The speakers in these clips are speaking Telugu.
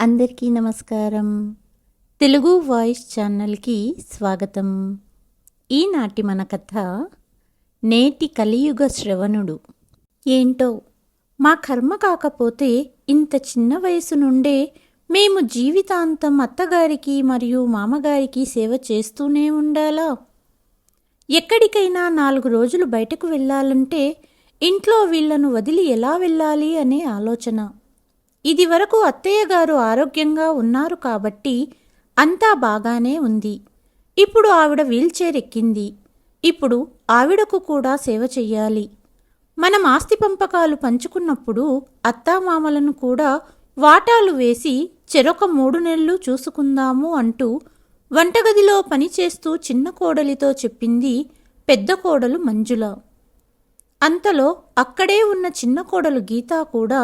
అందరికీ నమస్కారం. తెలుగు వాయిస్ ఛానల్కి స్వాగతం. ఈనాటి మన కథ నేటి కలియుగ శ్రవణుడు. ఏంటో మా కర్మ కాకపోతే ఇంత చిన్న వయసు నుండే మేము జీవితాంతం అత్తగారికి మరియు మామగారికి సేవ చేస్తూనే ఉండాలా? ఎక్కడికైనా నాలుగు రోజులు బయటకు వెళ్ళాలంటే ఇంట్లో వీళ్ళను వదిలి ఎలా వెళ్ళాలి అనే ఆలోచన. ఇది వరకు అత్తయ్య గారు ఆరోగ్యంగా ఉన్నారు కాబట్టి అంతా బాగానే ఉంది. ఇప్పుడు ఆవిడ వీల్చైర్ ఎక్కింది ఇప్పుడు ఆవిడకు కూడా సేవ చెయ్యాలి. మనం ఆస్తి పంపకాలు పంచుకున్నప్పుడు అత్తామామలను కూడా వాటాలు వేసి చెరొక మూడు నెలలు చూసుకుందాము అంటూ వంటగదిలో పనిచేస్తూ చిన్న కోడలితో చెప్పింది పెద్ద కోడలు మంజుల. అంతలో అక్కడే ఉన్న చిన్న కోడలు గీత కూడా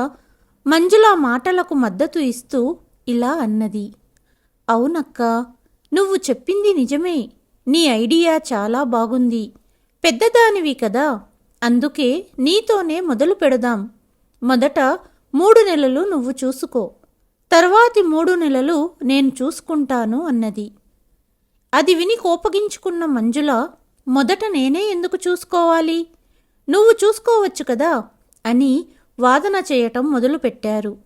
మంజుల మాటలకు మద్దతు ఇస్తూ ఇలా అన్నది. అవునక్క నువ్వు చెప్పింది నిజమే. నీ ఐడియా చాలా బాగుంది. పెద్దదానివి కదా. అందుకే నీతోనే మొదలు పెడదాం. మొదట మూడు నెలలు నువ్వు చూసుకో. తర్వాతి మూడు నెలలు నేను చూసుకుంటాను అన్నది. అది విని కోపగించుకున్న మంజుల మొదట నేనే ఎందుకు చూసుకోవాలి? నువ్వు చూసుకోవచ్చు కదా అని వాదన చేయటం మొదలుపెట్టారు.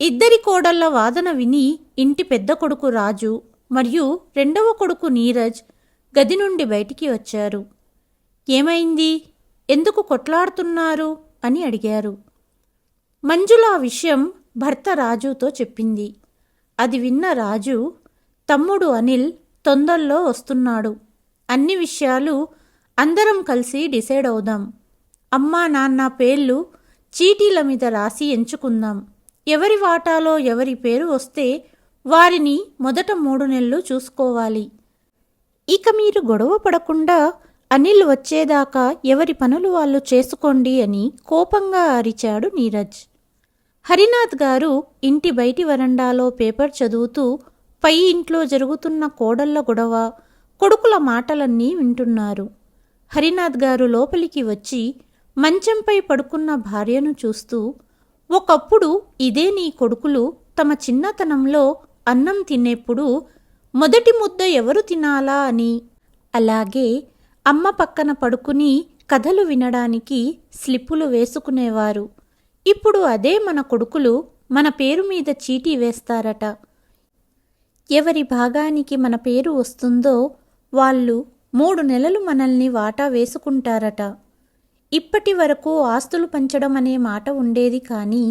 ఇద్దరి కోడళ్ళ వాదన విని ఇంటి పెద్ద కొడుకు రాజు మరియు రెండవ కొడుకు నీరజ్ గది నుండి బయటికి వచ్చారు. ఏమైంది? ఎందుకు కొట్లాడుతున్నారు? అని అడిగారు. మంజుల ఆ విషయం భర్త రాజుతో చెప్పింది. అది విన్న రాజు తమ్ముడు అనిల్ తొందరలో వస్తున్నాడు. అన్ని విషయాలు అందరం కలిసి డిసైడ్ అవుదాం. అమ్మా నాన్న పేర్లు చీటీల మీద రాసి ఎంచుకుందాం. ఎవరి వాటాలో ఎవరి పేరు వస్తే వారిని మొదట మూడు నెలలు చూసుకోవాలి. ఇక మీరు గొడవ పడకుండా అనిల్ వచ్చేదాకా ఎవరి పనులు వాళ్ళు చేసుకోండి అని కోపంగా అరిచాడు నీరజ్. హరినాథ్ గారు ఇంటి బయటి వరండాలో పేపర్ చదువుతూ పై ఇంట్లో జరుగుతున్న కోడళ్ళ గొడవ కొడుకుల మాటలన్నీ వింటున్నారు. హరినాథ్ గారు లోపలికి వచ్చి మంచంపై పడుకున్న భార్యను చూస్తూ ఒకప్పుడు ఇదే నీ కొడుకులు తమ చిన్నతనంలో అన్నం తినేప్పుడు మొదటి ముద్ద ఎవరు తినాలా అని? అలాగే అమ్మ పక్కన పడుకుని కథలు వినడానికి స్లిప్పులు వేసుకునేవారు. ఇప్పుడు అదే మన కొడుకులు మన పేరు మీద చీటీ వేస్తారట. ఎవరి భాగానికి మన పేరు వస్తుందో వాళ్ళు మూడు నెలలు మనల్ని వాటా వేసుకుంటారట. ఇప్పటి వరకు ఆస్తులు పంచడం అనే మాట ఉండేది కానీ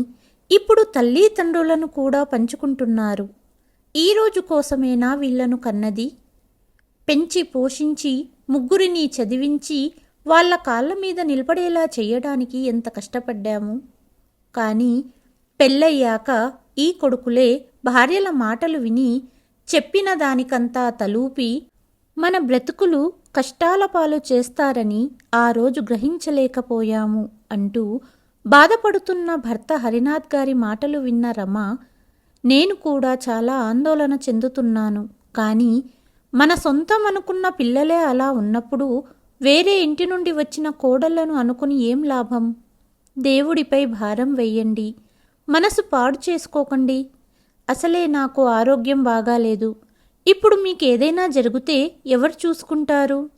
ఇప్పుడు తల్లి తండ్రులను కూడా పంచుకుంటున్నారు. ఈ రోజు కోసమేనా వీళ్ళను కన్నది? పెంచి పోషించి ముగ్గురిని చదివించి వాళ్ళ కాళ్ళ మీద నిలబడేలా చేయడానికి ఎంత కష్టపడ్డాము? కానీ పెళ్ళయ్యాక ఈ కొడుకులే భార్యల మాటలు విని చెప్పిన దానికంతా తలూపి మన బ్రతుకులు కష్టాల పాలు చేస్తారని ఆ రోజు గ్రహించలేకపోయాము అంటూ బాధపడుతున్న భర్త హరినాథ్ గారి మాటలు విన్న రమ నేను కూడా చాలా ఆందోళన చెందుతున్నాను. కానీ మన సొంతం అనుకున్న పిల్లలే అలా ఉన్నప్పుడు వేరే ఇంటి నుండి వచ్చిన కోడళ్ళను అనుకుని ఏం లాభం? దేవుడిపై భారం వెయ్యండి మనసు పాడు చేసుకోకండి. అసలే నాకు ఆరోగ్యం బాగాలేదు. ఇప్పుడు మీకేదైనా జరిగితే ఎవరు చూసుకుంటారు?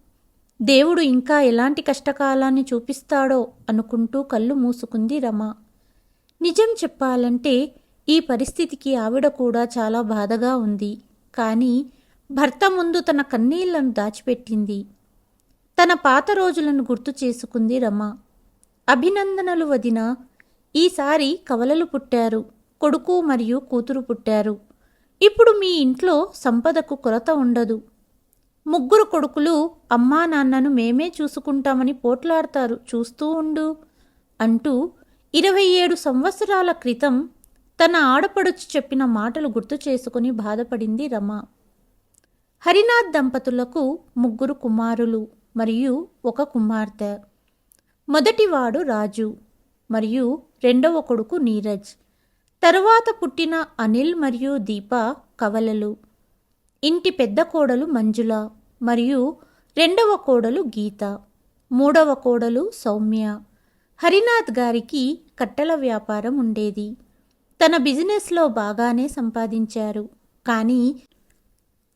దేవుడు ఇంకా ఎలాంటి కష్టకాలాన్ని చూపిస్తాడో అనుకుంటూ కళ్ళు మూసుకుంది రమ. నిజం చెప్పాలంటే ఈ పరిస్థితికి ఆవిడ కూడా చాలా బాధగా ఉంది. కానీ భర్త ముందు తన కన్నీళ్ళను దాచిపెట్టింది. తన పాత రోజులను గుర్తు చేసుకుంది రమ. అభినందనలు వదిన ఈసారి కవలలు పుట్టారు కొడుకు మరియు కూతురు పుట్టారు. ఇప్పుడు మీ ఇంట్లో సంపదకు కొరత ఉండదు. ముగ్గురు కొడుకులు అమ్మా నాన్నను మేమే చూసుకుంటామని పోట్లాడతారు. చూస్తూ ఉండు అంటూ ఇరవై ఏడు సంవత్సరాల క్రితం తన ఆడపడుచు చెప్పిన మాటలు గుర్తు చేసుకుని బాధపడింది రమ. హరినాథ్ దంపతులకు ముగ్గురు కుమారులు మరియు ఒక కుమార్తె. మొదటివాడు రాజు మరియు రెండవ కొడుకు నీరజ్. తరువాత పుట్టిన అనిల్ మరియు దీప కవలలు. ఇంటి పెద్ద కోడలు మంజుల మరియు రెండవ కోడలు గీత. మూడవ కోడలు సౌమ్య. హరినాథ్ గారికి కట్టెల వ్యాపారం ఉండేది. తన బిజినెస్లో బాగానే సంపాదించారు. కానీ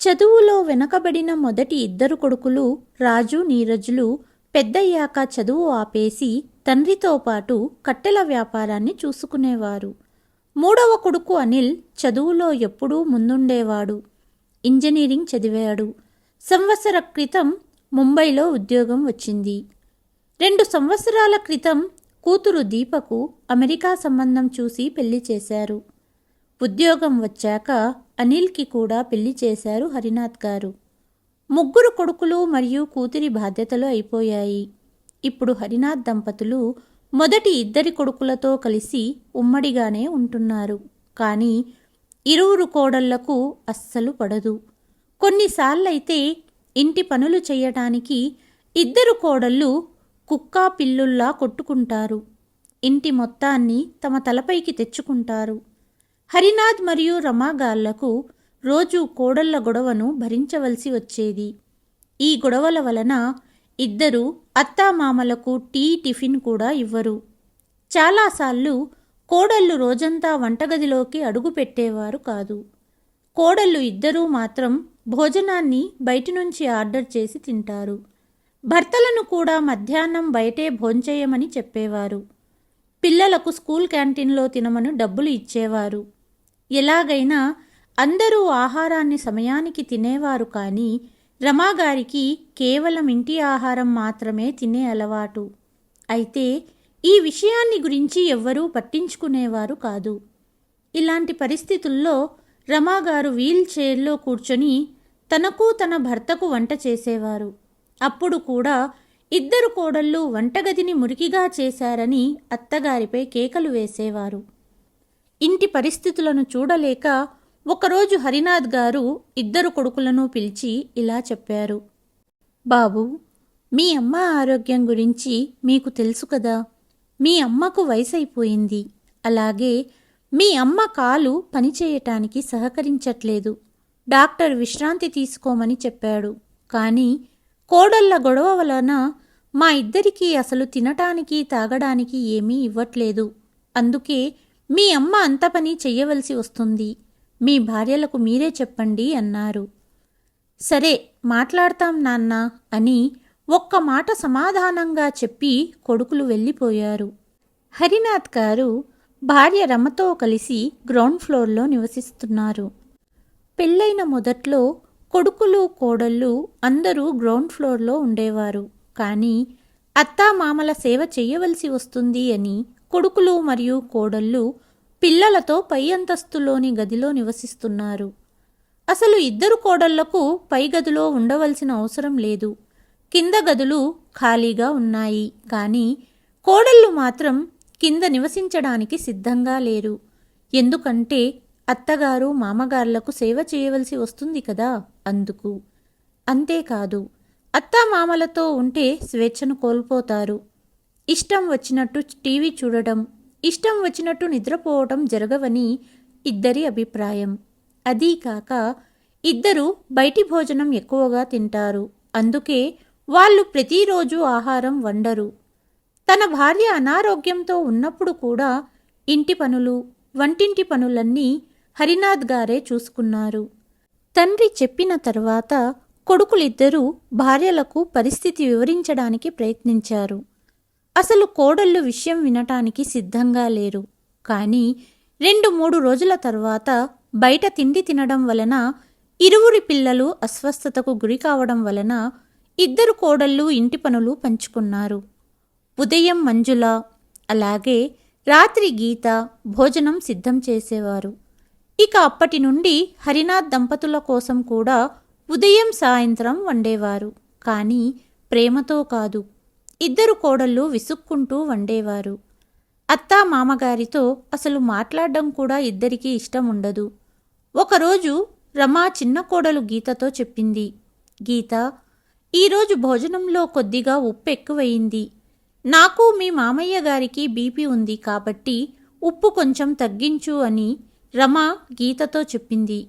చదువులో వెనకబడిన మొదటి ఇద్దరు కొడుకులు రాజు నీరజులు పెద్దయ్యాక చదువు ఆపేసి తండ్రితో పాటు కట్టెల వ్యాపారాన్ని చూసుకునేవారు. మూడవ కొడుకు అనిల్ చదువులో ఎప్పుడూ ముందుండేవాడు. ఇంజనీరింగ్ చదివాడు. సంవత్సర క్రితం ముంబైలో ఉద్యోగం వచ్చింది. రెండు సంవత్సరాల క్రితం కూతురు దీపకు అమెరికా సంబంధం చూసి పెళ్ళి చేశారు. ఉద్యోగం వచ్చాక అనిల్కి కూడా పెళ్ళి చేశారు హరినాథ్ గారు. ముగ్గురు కొడుకులు మరియు కూతురి బాధ్యతలు అయిపోయాయి. ఇప్పుడు హరినాథ్ దంపతులు మొదటి ఇద్దరి కొడుకులతో కలిసి ఉమ్మడిగానే ఉంటున్నారు. కానీ ఇరువురు కోడళ్ళకు అస్సలు పడదు. కొన్నిసార్లైతే ఇంటి పనులు చేయటానికి ఇద్దరు కోడళ్ళు కుక్కా పిల్లుల్లా కొట్టుకుంటారు. ఇంటి మొత్తాన్ని తమ తలపైకి తెచ్చుకుంటారు. హరినాథ్ మరియు రమాగాళ్ళకు రోజు కోడళ్ళ గొడవను భరించవలసి వచ్చేది. ఈ గొడవల వలన ఇద్దరు అత్తామామలకు టీ టిఫిన్ కూడా ఇవ్వరు. చాలాసార్లు కోడళ్ళు రోజంతా వంటగదిలోకి అడుగుపెట్టేవారు కాదు. కోడళ్ళు ఇద్దరూ మాత్రం భోజనాన్ని బయటి నుంచి ఆర్డర్ చేసి తింటారు. భర్తలను కూడా మధ్యాహ్నం బయటే భోంచేయమని చెప్పేవారు. పిల్లలకు స్కూల్ క్యాంటీన్లో తినమని డబ్బులు ఇచ్చేవారు. ఎలాగైనా అందరూ ఆహారాన్ని సమయానికి తినేవారు కానీ రమాగారికి కేవలం ఇంటి ఆహారం మాత్రమే తినే అలవాటు. అయితే ఈ విషయాన్ని గురించి ఎవ్వరూ పట్టించుకునేవారు కాదు. ఇలాంటి పరిస్థితుల్లో రమాగారు వీల్ చైర్లో కూర్చొని తనకు తన భర్తకు వంట చేసేవారు. అప్పుడు కూడా ఇద్దరు కోడళ్ళు వంటగదిని మురికిగా చేశారని అత్తగారిపై కేకలు వేసేవారు. ఇంటి పరిస్థితులను చూడలేక ఒకరోజు హరినాథ్ గారు ఇద్దరు కొడుకులను పిలిచి ఇలా చెప్పారు. బాబు మీ అమ్మ ఆరోగ్యం గురించి మీకు తెలుసు కదా. మీ అమ్మకు వయసైపోయింది. అలాగే మీ అమ్మ కాలు పనిచేయటానికి సహకరించట్లేదు. డాక్టర్ విశ్రాంతి తీసుకోమని చెప్పాడు. కానీ కోడళ్ళ గొడవ వలన మా ఇద్దరికీ అసలు తినటానికి తాగడానికి ఏమీ ఇవ్వట్లేదు. అందుకే మీ అమ్మ అంత పని చెయ్యవలసి వస్తుంది. మీ భార్యలకు మీరే చెప్పండి అన్నారు. సరే మాట్లాడతాం నాన్న అని ఒక్క మాట సమాధానంగా చెప్పి కొడుకులు వెళ్ళిపోయారు. హరినాథ్ గారు భార్య రమతో కలిసి గ్రౌండ్ ఫ్లోర్లో నివసిస్తున్నారు. పెళ్ళైన మొదట్లో కొడుకులు కోడళ్ళు అందరూ గ్రౌండ్ ఫ్లోర్లో ఉండేవారు. కానీ అత్తామామల సేవ చేయవలసి వస్తుంది అని కొడుకులు మరియు కోడళ్ళు పిల్లలతో పై అంతస్తులోని గదిలో నివసిస్తున్నారు. అసలు ఇద్దరు కోడళ్ళకు పై గదిలో ఉండవలసిన అవసరం లేదు. కింద గదులు ఖాళీగా ఉన్నాయి. కానీ కోడళ్ళు మాత్రం కింద నివసించడానికి సిద్ధంగా లేరు. ఎందుకంటే అత్తగారు మామగార్లకు సేవ చేయవలసి వస్తుంది కదా అందుకు. అంతేకాదు అత్తామామలతో ఉంటే స్వేచ్ఛను కోల్పోతారు. ఇష్టం వచ్చినట్టు టీవీ చూడడం ఇష్టం వచ్చినట్టు నిద్రపోవటం జరగవని ఇద్దరి అభిప్రాయం. అదీ కాక ఇద్దరు బయటి భోజనం ఎక్కువగా తింటారు. అందుకే వాళ్ళు ప్రతిరోజు ఆహారం వండరు. తన భార్య అనారోగ్యంతో ఉన్నప్పుడు కూడా ఇంటి పనులు వంటింటి పనులన్నీ హరినాథ్ గారే చూసుకున్నారు. తండ్రి చెప్పిన తర్వాత కొడుకులిద్దరూ భార్యలకు పరిస్థితి వివరించడానికి ప్రయత్నించారు. అసలు కోడళ్ళు విషయం వినటానికి సిద్ధంగా లేరు. కానీ రెండు మూడు రోజుల తర్వాత బయట తిండి తినడం వలన ఇరువురి పిల్లలు అస్వస్థతకు గురి కావడం వలన ఇద్దరు కోడళ్ళు ఇంటి పనులు పంచుకున్నారు. ఉదయం మంజుల అలాగే రాత్రి గీత భోజనం సిద్ధం చేసేవారు. ఇక అప్పటి నుండి హరినాథ్ దంపతుల కోసం కూడా ఉదయం సాయంత్రం వండేవారు. కానీ ప్రేమతో కాదు. ఇద్దరు కోడళ్ళు విసుక్కుంటూ వండేవారు. అత్తా మామగారితో అసలు మాట్లాడడం కూడా ఇద్దరికీ ఇష్టం ఉండదు. ఒకరోజు రమా చిన్న కోడలు గీతతో చెప్పింది. గీత ఈరోజు భోజనంలో కొద్దిగా ఉప్పు ఎక్కువయింది. నాకు మీ మామయ్య గారికి బీపీ ఉంది కాబట్టి ఉప్పు కొంచెం తగ్గించు అని రమ గీతతో చెప్పింది.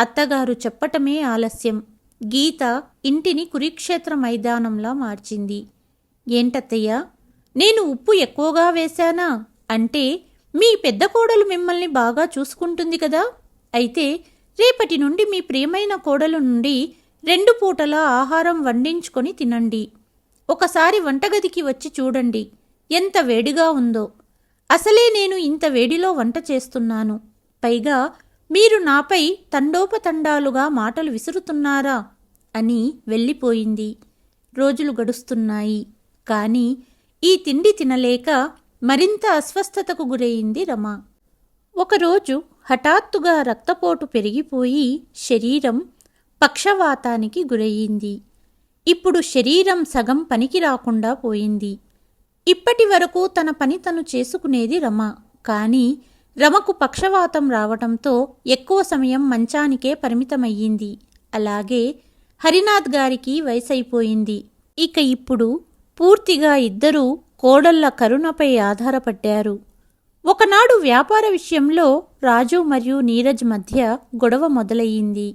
అత్తగారు చెప్పటమే ఆలస్యం. గీత ఇంటిని కురుక్షేత్ర మైదానంలా మార్చింది. ఏంటత్తయ్య? నేను ఉప్పు ఎక్కువగా వేశానా? అంటే మీ పెద్ద కోడలు మిమ్మల్ని బాగా చూసుకుంటుంది కదా? అయితే రేపటి నుండి మీ ప్రియమైన కోడలు నుండి రెండు పూటల ఆహారం వండించుకొని తినండి. ఒకసారి వంటగదికి వచ్చి చూడండి. ఎంత వేడిగా ఉందో. అసలే నేను ఇంత వేడిలో వంట చేస్తున్నాను. పైగా మీరు నాపై తండోపతండాలుగా మాటలు విసురుతున్నారా? అని వెళ్ళిపోయింది. రోజులు గడుస్తున్నాయి. కానీ ఈ తిండి తినలేక మరింత అస్వస్థతకు గురయింది రమ. ఒకరోజు హఠాత్తుగా రక్తపోటు పెరిగిపోయి శరీరం పక్షవాతానికి గురయ్యింది ఇప్పుడు శరీరం సగం పనికి రాకుండా పోయింది. ఇప్పటి వరకు తన పని తను చేసుకునేది రమ. కానీ రమకు పక్షవాతం రావటంతో ఎక్కువ సమయం మంచానికే పరిమితమయ్యింది. అలాగే హరినాథ్ గారికి వయసైపోయింది. ఇక ఇప్పుడు పూర్తిగా ఇద్దరూ కోడళ్ళ కరుణపై ఆధారపడ్డారు. ఒకనాడు వ్యాపార విషయంలో రాజు మరియు నీరజ్ మధ్య గొడవ మొదలయ్యింది.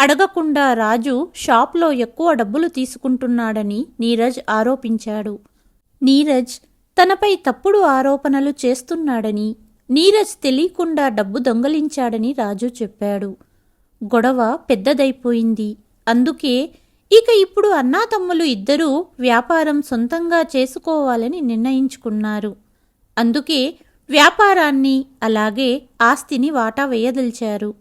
అడగకుండా రాజు షాప్లో ఎక్కువ డబ్బులు తీసుకుంటున్నాడని నీరజ్ ఆరోపించాడు. నీరజ్ తనపై తప్పుడు ఆరోపణలు చేస్తున్నాడని నీరజ్ తెలియకుండా డబ్బు దొంగలించాడని రాజు చెప్పాడు. గొడవ పెద్దదైపోయింది. అందుకే ఇక ఇప్పుడు అన్నాతమ్ములు ఇద్దరూ వ్యాపారం సొంతంగా చేసుకోవాలని నిర్ణయించుకున్నారు. అందుకే వ్యాపారాన్ని అలాగే ఆస్తిని వాటా వేయదలిచారు.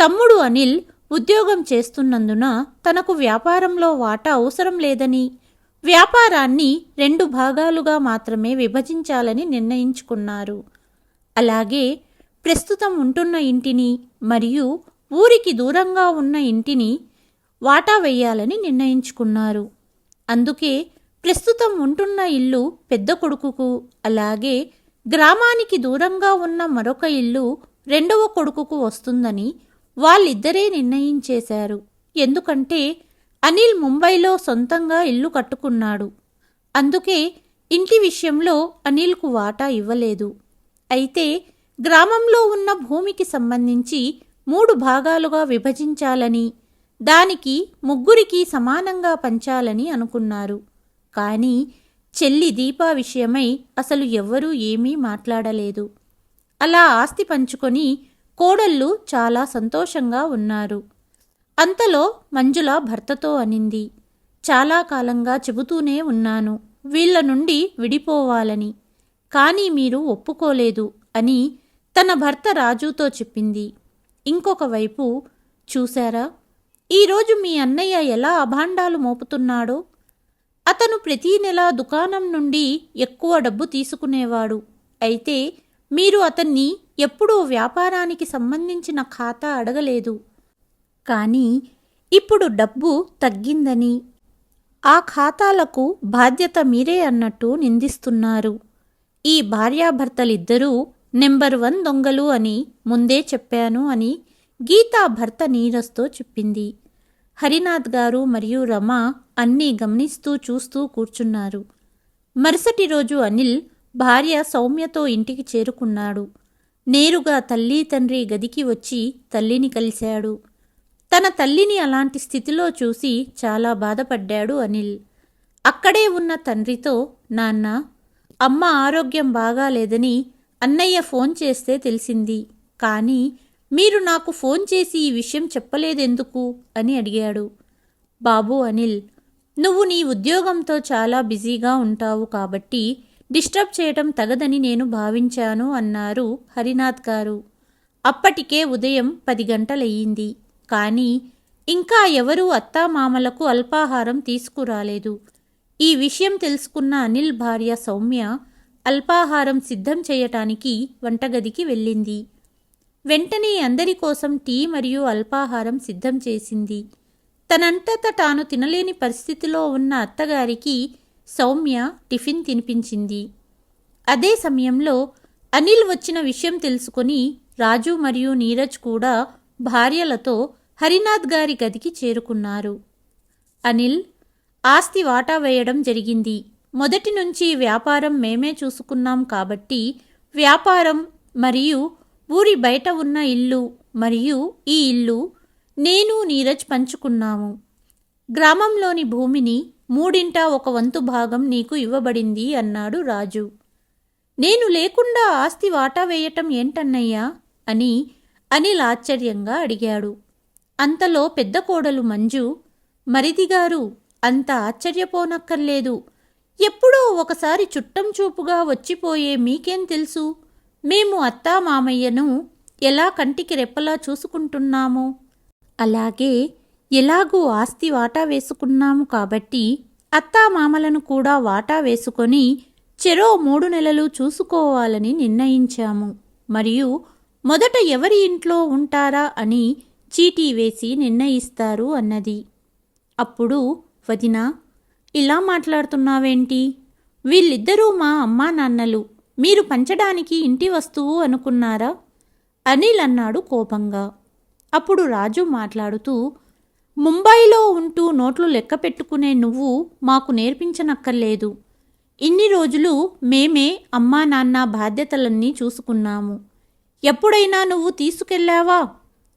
తమ్ముడు అనిల్ ఉద్యోగం చేస్తున్నందున తనకు వ్యాపారంలో వాటా అవసరం లేదని వ్యాపారాన్ని రెండు భాగాలుగా మాత్రమే విభజించాలని నిర్ణయించుకున్నారు. అలాగే ప్రస్తుతం ఉంటున్న ఇంటిని మరియు ఊరికి దూరంగా ఉన్న ఇంటిని వాటా వేయాలని నిర్ణయించుకున్నారు. అందుకే ప్రస్తుతం ఉంటున్న ఇల్లు పెద్ద కొడుకుకు అలాగే గ్రామానికి దూరంగా ఉన్న మరొక ఇల్లు రెండవ కొడుకుకు వస్తుందని వాళ్ళిద్దరే నిర్ణయించేశారు. ఎందుకంటే అనిల్ ముంబైలో సొంతంగా ఇల్లు కట్టుకున్నాడు. అందుకే ఇంటి విషయంలో అనిల్కు వాటా ఇవ్వలేదు. అయితే గ్రామంలో ఉన్న భూమికి సంబంధించి మూడు భాగాలుగా విభజించాలని దానికి ముగ్గురికి సమానంగా పంచాలని అనుకున్నారు. కానీ చెల్లి దీపా విషయమై అసలు ఎవ్వరూ ఏమీ మాట్లాడలేదు. అలా ఆస్తి పంచుకొని కోడళ్ళు చాలా సంతోషంగా ఉన్నారు. అంతలో మంజుల భర్తతో అనింది. చాలా కాలంగా చెబుతూనే ఉన్నాను. వీళ్ళ నుండి విడిపోవాలని. కానీ మీరు ఒప్పుకోలేదు అని తన భర్త రాజుతో చెప్పింది. ఇంకొక వైపు చూశారా? ఈరోజు మీ అన్నయ్య ఎలా అభాండాలు మోపుతున్నాడో? అతను ప్రతీ నెల దుకాణం నుండి ఎక్కువ డబ్బు తీసుకునేవాడు. అయితే మీరు అతన్ని ఎప్పుడూ వ్యాపారానికి సంబంధించిన ఖాతా అడగలేదు. కానీ ఇప్పుడు డబ్బు తగ్గిందని ఆ ఖాతాలకు బాధ్యత మీరే అన్నట్టు నిందిస్తున్నారు. ఈ భార్యాభర్తలిద్దరూ నెంబర్ వన్ దొంగలు అని ముందే చెప్పాను అని గీతా భర్త నీరస్తో చెప్పింది. హరినాథ్ గారు మరియు రమ అన్నీ గమనిస్తూ చూస్తూ కూర్చున్నారు. మరుసటి రోజు అనిల్ భార్య సౌమ్యతో ఇంటికి చేరుకున్నాడు. నేరుగా తల్లి తండ్రి గదికి వచ్చి తల్లిని కలిశాడు. తన తల్లిని అలాంటి స్థితిలో చూసి చాలా బాధపడ్డాడు అనిల్. అక్కడే ఉన్న తండ్రితో నాన్న అమ్మ ఆరోగ్యం బాగాలేదని అన్నయ్య ఫోన్ చేస్తే తెలిసింది. కానీ మీరు నాకు ఫోన్ చేసి ఈ విషయం చెప్పలేదెందుకు? అని అడిగాడు. బాబు అనిల్ నువ్వు నీ ఉద్యోగంతో చాలా బిజీగా ఉంటావు కాబట్టి డిస్టర్బ్ చేయటం తగదని నేను భావించాను అన్నారు హరినాథ్ గారు. అప్పటికే ఉదయం పది గంటలయ్యింది. కానీ ఇంకా ఎవరూ అత్తామామలకు అల్పాహారం తీసుకురాలేదు. ఈ విషయం తెలుసుకున్న అనిల్ భార్య సౌమ్య అల్పాహారం సిద్ధం చేయటానికి వంటగదికి వెళ్ళింది. వెంటనే అందరి కోసం టీ మరియు అల్పాహారం సిద్ధం చేసింది. తనంతట తాను తినలేని పరిస్థితిలో ఉన్న అత్తగారికి సౌమ్య టిఫిన్ తినిపించింది. అదే సమయంలో అనిల్ వచ్చిన విషయం తెలుసుకొని రాజు మరియు నీరజ్ కూడా భార్యలతో హరినాథ్ గారి గదికి చేరుకున్నారు. అనిల్ ఆస్తి వాటా వేయడం జరిగింది. మొదటి నుంచి వ్యాపారం మేమే చూసుకున్నాం కాబట్టి వ్యాపారం మరియు ఊరి బయట ఉన్న ఇల్లు మరియు ఈ ఇల్లు నేను నీరజ్ పంచుకున్నాము. గ్రామంలోని భూమిని మూడింట ఒక వంతు భాగం నీకు ఇవ్వబడింది అన్నాడు రాజు. నేను లేకుండా ఆస్తి వాటా వేయటం ఏంటన్నయ్యా? అని అనిల్ ఆశ్చర్యంగా అడిగాడు. అంతలో పెద్ద కోడలు మంజు మరిదిగారు అంత ఆశ్చర్యపోనక్కర్లేదు. ఎప్పుడో ఒకసారి చుట్టం చూపుగా వచ్చిపోయే మీకేం తెలుసు? మేము అత్తా మామయ్యను ఎలా కంటికి రెప్పలా చూసుకుంటున్నాము? అలాగే ఎలాగూ ఆస్తి వాటా వేసుకున్నాము కాబట్టి అత్తా మామలను కూడా వాటా వేసుకొని చెరో మూడు నెలలు చూసుకోవాలని నిర్ణయించాము. మరియు మొదట ఎవరి ఇంట్లో ఉంటారా అని చీటీ వేసి నిర్ణయిస్తారు అన్నది. అప్పుడు వదినా ఇలా మాట్లాడుతున్నావేంటి? వీళ్ళిద్దరూ మా అమ్మా నాన్నలు మీరు పంచడానికి ఇంటి వస్తువు అనుకున్నారా? అనిల్ అన్నాడు కోపంగా. అప్పుడు రాజు మాట్లాడుతూ ముంబైలో ఉంటూ నోట్లు లెక్క పెట్టుకునే నువ్వు మాకు నేర్పించనక్కర్లేదు. ఇన్ని రోజులు మేమే అమ్మా నాన్న బాధ్యతలన్నీ చూసుకున్నాము. ఎప్పుడైనా నువ్వు తీసుకెళ్ళావా?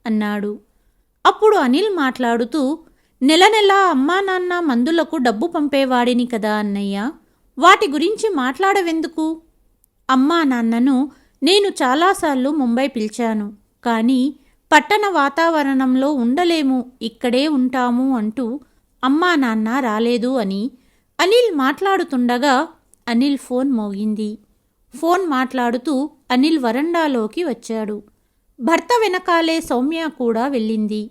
అన్నాడు. అప్పుడు అనిల్ మాట్లాడుతూ నెల నెల అమ్మా నాన్న మందులకు డబ్బు పంపేవాడిని కదా అన్నయ్య. వాటి గురించి మాట్లాడవెందుకు? అమ్మా నాన్నను నేను చాలాసార్లు ముంబై పిలిచాను కానీ పట్టణ వాతావరణంలో ఉండలేము ఇక్కడే ఉంటాము అంటూ అమ్మా నాన్న రాలేదు అని అనిల్ మాట్లాడుతుండగా అనిల్ ఫోన్ మోగింది. ఫోన్ మాట్లాడుతూ అనిల్ వరండాలోకి వచ్చాడు. భర్త వెనకాలే సౌమ్య కూడా వెళ్ళింది.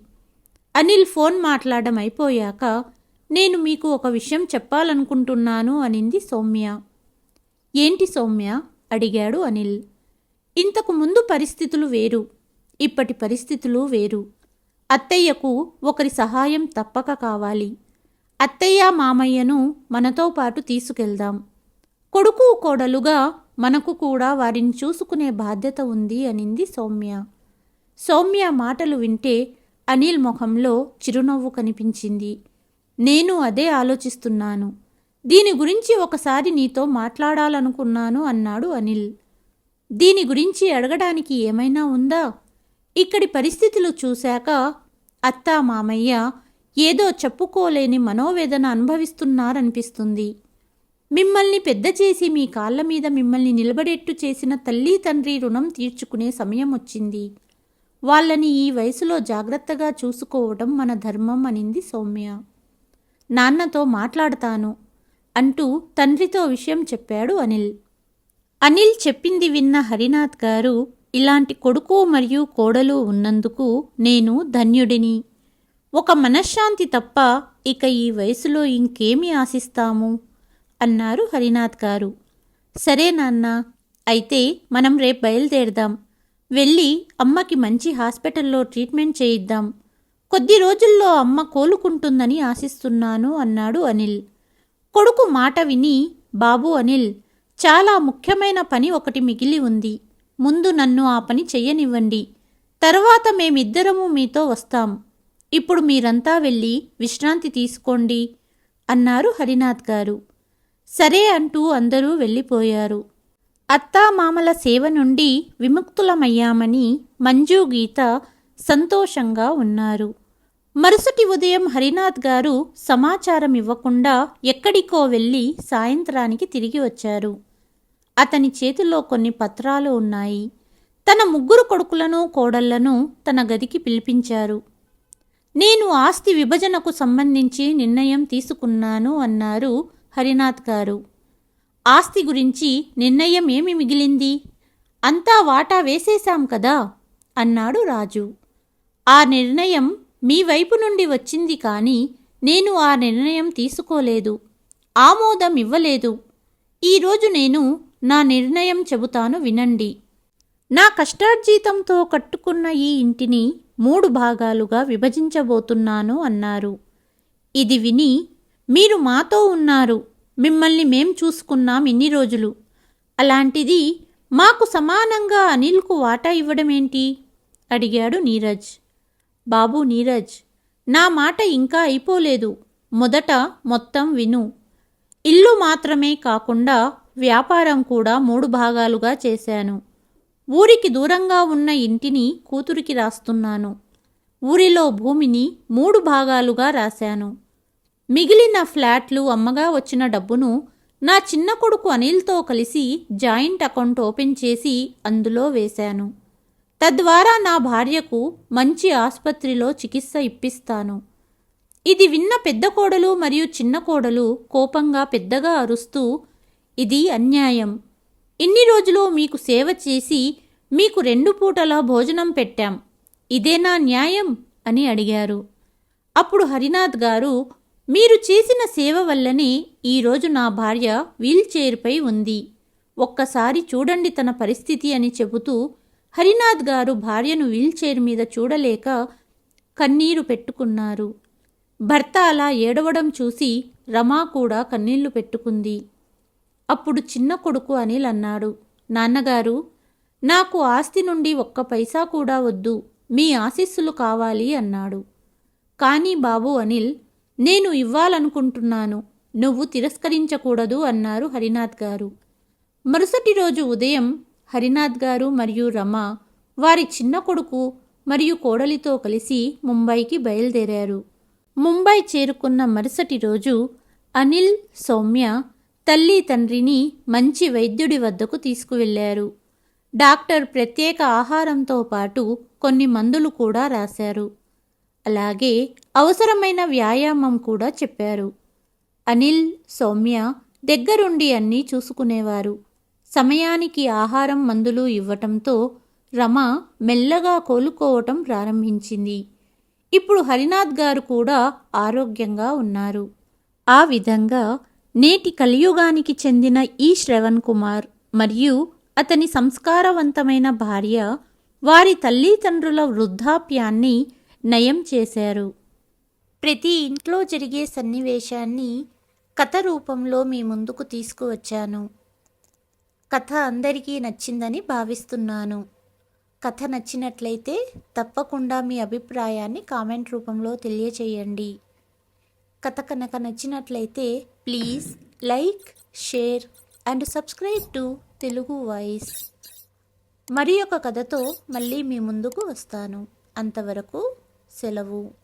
అనిల్ ఫోన్ మాట్లాడడం అయిపోయాక నేను మీకు ఒక విషయం చెప్పాలనుకుంటున్నాను అనింది సౌమ్య. ఏంటి సౌమ్య? అడిగాడు అనిల్. ఇంతకు ముందు పరిస్థితులు వేరు ఇప్పటి పరిస్థితులు వేరు. అత్తయ్యకు ఒకరి సహాయం తప్పక కావాలి. అత్తయ్య మామయ్యను మనతో పాటు తీసుకెళ్దాం. కొడుకు కోడలుగా మనకు కూడా వారిని చూసుకునే బాధ్యత ఉంది అనింది సౌమ్య. సౌమ్య మాటలు వింటే అనిల్ ముఖంలో చిరునవ్వు కనిపించింది. నేను అదే ఆలోచిస్తున్నాను. దీని గురించి ఒకసారి నీతో మాట్లాడాలనుకున్నాను అన్నాడు అనిల్. దీని గురించి అడగడానికి ఏమైనా ఉందా? ఇక్కడి పరిస్థితులు చూశాక అత్తా మామయ్య ఏదో చెప్పుకోలేని మనోవేదన అనుభవిస్తున్నారనిపిస్తుంది. మిమ్మల్ని పెద్ద చేసి మీ కాళ్ళ మీద మిమ్మల్ని నిలబడేట్టు చేసిన తల్లి తండ్రి రుణం తీర్చుకునే సమయం వచ్చింది. వాళ్ళని ఈ వయసులో జాగ్రత్తగా చూసుకోవడం మన ధర్మం అనింది సౌమ్య. నాన్నతో మాట్లాడతాను అంటూ తండ్రితో విషయం చెప్పాడు అనిల్. అనిల్ చెప్పింది విన్న హరినాథ్ గారు ఇలాంటి కొడుకు మరియు కోడలు ఉన్నందుకు నేను ధన్యుడిని. ఒక మనశ్శాంతి తప్ప ఇక ఈ వయసులో ఇంకేమి ఆశిస్తాము? అన్నారు హరినాథ్ గారు. సరే నాన్న అయితే మనం రేపు బయలుదేరదాం. వెళ్ళి అమ్మకి మంచి హాస్పిటల్లో ట్రీట్మెంట్ చేయిద్దాం. కొద్ది రోజుల్లో అమ్మ కోలుకుంటుందని ఆశిస్తున్నాను అన్నాడు అనిల్. కొడుకు మాట విని బాబు అనిల్ చాలా ముఖ్యమైన పని ఒకటి మిగిలి ఉంది. ముందు నన్ను ఆ పని చెయ్యనివ్వండి. తర్వాత మేమిద్దరము మీతో వస్తాం. ఇప్పుడు మీరంతా వెళ్ళి విశ్రాంతి తీసుకోండి అన్నారు హరినాథ్ గారు. సరే అంటూ అందరూ వెళ్ళిపోయారు. అత్తామామల సేవ నుండి విముక్తులమయ్యామని మంజు గీత సంతోషంగా ఉన్నారు. మరుసటి ఉదయం హరినాథ్ గారు సమాచారం ఇవ్వకుండా ఎక్కడికో వెళ్ళి సాయంత్రానికి తిరిగి వచ్చారు. అతని చేతిలో కొన్ని పత్రాలు ఉన్నాయి. తన ముగ్గురు కొడుకులను కోడళ్ళను తన గదికి పిలిపించారు. నేను ఆస్తి విభజనకు సంబంధించి నిర్ణయం తీసుకున్నాను అన్నారు హరినాథ్ గారు. ఆస్తి గురించి నిర్ణయం ఏమి మిగిలింది? అంతా వాటా వేసేశాం కదా అన్నాడు రాజు. ఆ నిర్ణయం మీ వైపు నుండి వచ్చింది కానీ నేను ఆ నిర్ణయం తీసుకోలేదు. ఆమోదం ఇవ్వలేదు. ఈరోజు నేను నా నిర్ణయం చెబుతాను వినండి. నా కష్టార్జీతంతో కట్టుకున్న ఈ ఇంటిని మూడు భాగాలుగా విభజించబోతున్నాను అన్నారు. ఇది విని మీరు మాతో ఉన్నారు. మిమ్మల్ని మేం చూసుకున్నాం ఇన్ని రోజులు. అలాంటిది మాకు సమానంగా అనిల్కు వాటా ఇవ్వడమేంటి? అడిగాడు నీరజ్. బాబు నీరజ్ నా మాట ఇంకా అయిపోలేదు. మొదట మొత్తం విను. ఇల్లు మాత్రమే కాకుండా వ్యాపారం కూడా మూడు భాగాలుగా చేశాను. ఊరికి దూరంగా ఉన్న ఇంటిని కూతురికి రాస్తున్నాను. ఊరిలో భూమిని మూడు భాగాలుగా రాశాను. మిగిలిన ఫ్లాట్లు అమ్మగా వచ్చిన డబ్బును నా చిన్న కొడుకు అనిల్తో కలిసి జాయింట్ అకౌంట్ ఓపెన్ చేసి అందులో వేశాను. తద్వారా నా భార్యకు మంచి ఆసుపత్రిలో చికిత్స ఇప్పిస్తాను. ఇది విన్న పెద్ద కోడలు మరియు చిన్న కోడలు కోపంగా పెద్దగా అరుస్తూ ఇది అన్యాయం. ఇన్ని రోజులు మీకు సేవ చేసి మీకు రెండు పూటల భోజనం పెట్టాం. ఇదేనా న్యాయం? అని అడిగారు. అప్పుడు హరినాథ్ గారు మీరు చేసిన సేవ వల్లనే ఈరోజు నా భార్య వీల్చైర్పై ఉంది. ఒక్కసారి చూడండి తన పరిస్థితి అని చెబుతూ హరినాథ్ గారు భార్యను వీల్చైర్ మీద చూడలేక కన్నీరు పెట్టుకున్నారు. భర్త అలా ఏడవడం చూసి రమా కూడా కన్నీళ్ళు పెట్టుకుంది. అప్పుడు చిన్న కొడుకు అనిల్ అన్నాడు నాన్నగారు నాకు ఆస్తి నుండి ఒక్క పైసా కూడా వద్దు మీ ఆశీస్సులు కావాలి అన్నాడు. కానీ బాబు అనిల్ నేను ఇవ్వాలనుకుంటున్నాను నువ్వు తిరస్కరించకూడదు అన్నారు హరినాథ్ గారు. మరుసటి రోజు ఉదయం హరినాథ్ గారు మరియు రమ వారి చిన్న కొడుకు మరియు కోడలితో కలిసి ముంబైకి బయలుదేరారు. ముంబై చేరుకున్న మరుసటి రోజు అనిల్ సౌమ్య తల్లి తండ్రిని మంచి వైద్యుడి వద్దకు తీసుకువెళ్ళారు. డాక్టర్ ప్రత్యేక ఆహారంతో పాటు కొన్ని మందులు కూడా రాశారు. అలాగే అవసరమైన వ్యాయామం కూడా చెప్పారు. అనిల్ సౌమ్య దగ్గరుండి అన్నీ చూసుకునేవారు. సమయానికి ఆహారం మందులు ఇవ్వటంతో రమ మెల్లగా కోలుకోవటం ప్రారంభించింది. ఇప్పుడు హరినాథ్ గారు కూడా ఆరోగ్యంగా ఉన్నారు. ఆ విధంగా నేటి కలియుగానికి చెందిన ఈ శ్రవణ్ కుమార్ మరియు అతని సంస్కారవంతమైన భార్య వారి తల్లిదండ్రుల వృద్ధాప్యాన్ని నయం చేశారు. ప్రతి ఇంట్లో జరిగే సన్నివేశాన్ని కథ రూపంలో మీ ముందుకు తీసుకువచ్చాను. కథ అందరికీ నచ్చిందని భావిస్తున్నాను. కథ నచ్చినట్లయితే తప్పకుండా మీ అభిప్రాయాన్ని కామెంట్ రూపంలో తెలియచేయండి. కథ కనుక నచ్చినట్లయితే please like share and subscribe to Telugu voice. మరి ఒక కథతో మళ్ళీ మీ ముందుకు వస్తాను. అంతవరకు సెలవు.